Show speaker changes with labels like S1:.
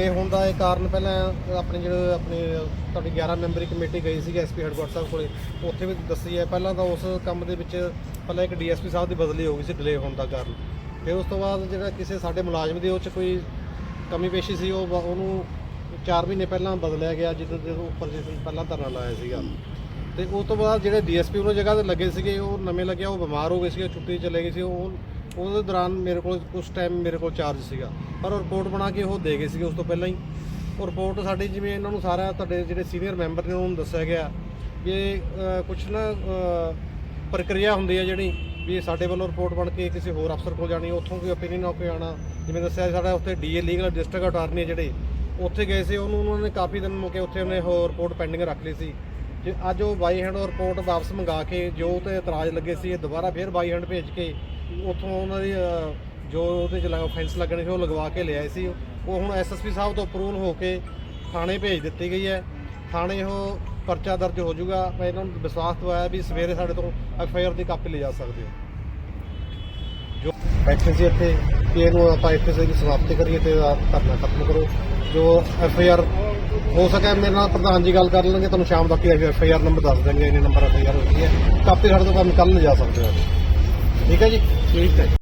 S1: ਇਹ ਹੁਣ ਦਾ ਇਹ ਕਾਰਨ ਪਹਿਲਾਂ ਆਪਣੇ ਜਿਹੜੇ ਆਪਣੇ ਤੁਹਾਡੀ 11 ਮੈਂਬਰੀ ਕਮੇਟੀ ਗਈ ਸੀ ਐਸਪੀ ਹੈਡਕੁਆਟਰ ਸਾਹਿਬ ਕੋਲੇ, ਉੱਥੇ ਵੀ ਦੱਸੀ ਹੈ। ਪਹਿਲਾਂ ਤਾਂ ਉਸ ਕੰਮ ਦੇ ਵਿੱਚ ਪਹਿਲਾਂ ਇੱਕ ਡੀਐਸਪੀ ਸਾਹਿਬ ਦੀ ਬਦਲੀ ਹੋ ਗਈ ਸੀ ਡਿਲੇ ਹੋਣ ਦਾ ਕਾਰਨ। ਫਿਰ ਉਸ ਤੋਂ ਬਾਅਦ ਜਿਹੜਾ ਕਿਸੇ ਸਾਡੇ ਮੁਲਾਜ਼ਮ ਦੇ ਉਹ ਚ ਕੋਈ ਕਮੀ ਪੇਸ਼ੀ ਸੀ, ਉਹ ਉਹਨੂੰ 4 ਮਹੀਨੇ ਪਹਿਲਾਂ ਬਦਲਿਆ ਗਿਆ, ਜਦੋਂ ਜਦੋਂ ਉੱਪਰ ਜਿਸ ਪਹਿਲਾਂ ਧਰਨਾ ਲਾਇਆ ਸੀਗਾ। ਤੇ ਉਸ ਤੋਂ ਬਾਅਦ ਜਿਹੜੇ ਡੀਐਸਪੀ ਉਹਨਾਂ ਜਗ੍ਹਾ ਤੇ ਲੱਗੇ ਸੀਗੇ, ਉਹ ਨਵੇਂ ਲੱਗਿਆ, ਉਹ ਬਿਮਾਰ ਹੋ ਗਏ ਸੀਗੇ ਛੁੱਟੀ ਚਲੇ ਗਏ ਸੀ, ਉਹ ਉਹਦੇ ਦੌਰਾਨ ਮੇਰੇ ਕੋਲ ਕੁਝ ਟਾਈਮ ਮੇਰੇ ਕੋਲ ਚਾਰਜ ਸੀਗਾ। ਪਰ ਉਹ ਰਿਪੋਰਟ ਬਣਾ ਕੇ ਉਹ ਦੇ ਗਏ ਸੀਗੇ ਉਸ ਤੋਂ ਪਹਿਲਾਂ ਹੀ। ਉਹ ਰਿਪੋਰਟ ਸਾਡੀ ਜਿਵੇਂ ਇਹਨਾਂ ਨੂੰ ਸਾਰਾ ਤੁਹਾਡੇ ਜਿਹੜੇ ਸੀਨੀਅਰ ਮੈਂਬਰ ਨੇ ਉਹਨਾਂ ਨੂੰ ਦੱਸਿਆ ਗਿਆ ਵੀ ਕੁਝ ਨਾ ਪ੍ਰਕਿਰਿਆ ਹੁੰਦੀ ਹੈ ਜਿਹੜੀ ਵੀ ਸਾਡੇ ਵੱਲੋਂ ਰਿਪੋਰਟ ਬਣ ਕੇ ਕਿਸੇ ਹੋਰ ਅਫਸਰ ਕੋਲ ਜਾਣੀ, ਉੱਥੋਂ ਕੋਈ ਓਪੀਨੀਅਨ ਹੋ ਕੇ ਆਣਾ ਜਿਵੇਂ ਦੱਸਿਆ ਸਾਡਾ ਉੱਥੇ ਡੀਏ ਲੀਗਲ ਡਿਸਟ੍ਰਿਕਟ ਅਟਾਰਨੀ ਜਿਹੜੇ, ਉੱਥੇ ਗਏ ਸੀ, ਉਹਨੂੰ, ਉਹਨਾਂ ਨੇ ਕਾਫੀ ਦਿਨ ਮੁਕੇ ਉੱਥੇ ਉਹਨੇ ਉਹ ਰਿਪੋਰਟ ਪੈਂਡਿੰਗ ਰੱਖ ਲਈ ਸੀ। ਜੇ ਅੱਜ ਉਹ ਬਾਈ ਹੈਂਡ ਉਹ ਰਿਪੋਰਟ ਵਾਪਸ ਮੰਗਾ ਕੇ ਜੋ ਤੇ ਇਤਰਾਜ਼ ਲੱਗੇ ਸੀ, ਇਹ ਦੁਬਾਰਾ ਫੇਰ ਬਾਈ ਹੈਂਡ ਭੇਜ ਕੇ ਉੱਥੋਂ ਉਹਨਾਂ ਦੀ ਅਹ, ਜੋ ਉਹਦੇ ਚ ਲਗਾ ਫੈਂਸ ਲੱਗਣੇ ਸੀ ਉਹ ਲਗਵਾ ਕੇ ਲਿਆਏ ਸੀ। ਉਹ ਹੁਣ ਐਸਐਸਪੀ ਸਾਹਿਬ ਤੋਂ ਅਪਰੂਵਲ ਹੋ ਕੇ ਥਾਣੇ ਭੇਜ ਦਿੱਤੀ ਗਈ ਹੈ। ਥਾਣੇ ਉਹ ਪਰਚਾ ਦਰਜ ਹੋ ਜਾਊਗਾ। ਮੈਂ ਇਹਨਾਂ ਨੂੰ ਵਿਸ਼ਵਾਸ ਦਵਾਇਆ ਵੀ ਸਵੇਰੇ ਸਾਡੇ ਤੋਂ ਐਫ ਆਈ ਆਰ ਦੀ ਕਾਪੀ ਲੈ ਜਾ ਸਕਦੇ ਹੋ। ਜੋ ਬੈਠੇ ਸੀ ਇੱਥੇ ਕਿ ਇਹਨੂੰ ਆਪਾਂ ਇੱਥੇ ਸੇ ਸਮਾਪਤੀ ਕਰੀਏ ਤੇ ਆਹ ਧਰਨਾ ਖਤਮ ਕਰੋ। ਜੋ ਐਫ ਆਈ ਆਰ ਹੋ ਸਕੇ ਮੇਰੇ ਨਾਲ ਪ੍ਰਧਾਨ ਜੀ ਗੱਲ ਕਰ ਲੈਣਗੇ ਤੁਹਾਨੂੰ ਸ਼ਾਮ ਤੱਕ ਹੀ ਆਈ ਆਰ ਨੰਬਰ ਦੱਸ ਦੇਣਗੇ ਇਹਨੇ ਨੰਬਰ ਐਫ ਆਈ ਆਰ ਹੋਈ ਹੈ। ਕਾਪੀ ਸਾਡੇ ਤੋਂ ਕੰਮ ਕੱਲ ਲੈ ਜਾ ਸਕਦੇ ਹੋ। ਠੀਕ ਹੈ ਜੀ? ਠੀਕ ਹੈ